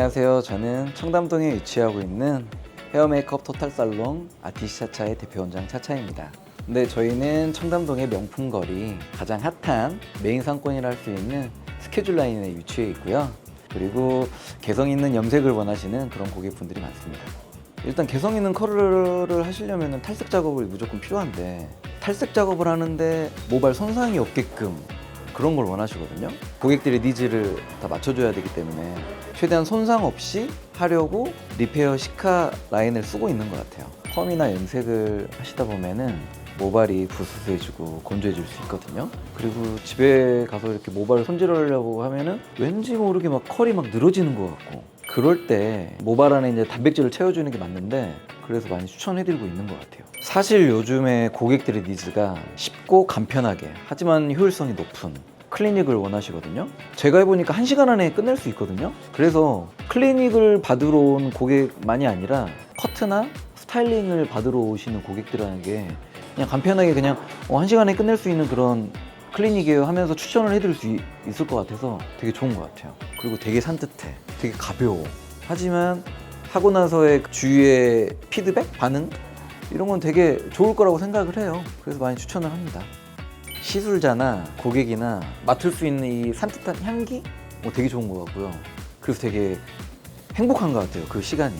안녕하세요. 저는 청담동에 위치하고 있는 헤어 메이크업 토탈 살롱 아티시 차차의 대표 원장 차차입니다. 근데 저희는 청담동의 명품 거리 가장 핫한 메인 상권이라 할 수 있는 스케줄 라인에 위치해 있고요. 그리고 개성 있는 염색을 원하시는 그런 고객분들이 많습니다. 일단 개성 있는 컬러를 하시려면 탈색 작업이 무조건 필요한데 탈색 작업을 하는데 모발 손상이 없게끔 그런 걸 원하시거든요. 고객들의 니즈를 다 맞춰줘야 되기 때문에 최대한 손상 없이 하려고 리페어 시카 라인을 쓰고 있는 것 같아요. 펌이나 염색을 하시다 보면은 모발이 부스스해지고 건조해질 수 있거든요. 그리고 집에 가서 이렇게 모발을 손질하려고 하면은 왠지 모르게 막 컬이 막 늘어지는 것 같고 그럴 때 모발 안에 이제 단백질을 채워주는 게 맞는데 그래서 많이 추천해드리고 있는 것 같아요. 사실 요즘에 고객들의 니즈가 쉽고 간편하게 하지만 효율성이 높은 클리닉을 원하시거든요. 제가 해보니까 한 시간 안에 끝낼 수 있거든요. 그래서 클리닉을 받으러 온 고객만이 아니라 커트나 스타일링을 받으러 오시는 고객들에게 그냥 간편하게 그냥 어, 한 시간에 끝낼 수 있는 그런 클리닉이에요 하면서 추천을 해드릴 수 있- 있을 것 같아서 되게 좋은 것 같아요. 그리고 되게 산뜻해, 되게 가벼워. 하지만 하고 나서의 그 주위의 피드백, 반응 이런 건 되게 좋을 거라고 생각을 해요. 그래서 많이 추천을 합니다. 시술자나 고객이나 맡을 수 있는 이 산뜻한 향기 뭐 되게 좋은 것 같고요. 그래서 되게 행복한 것 같아요. 그 시간이.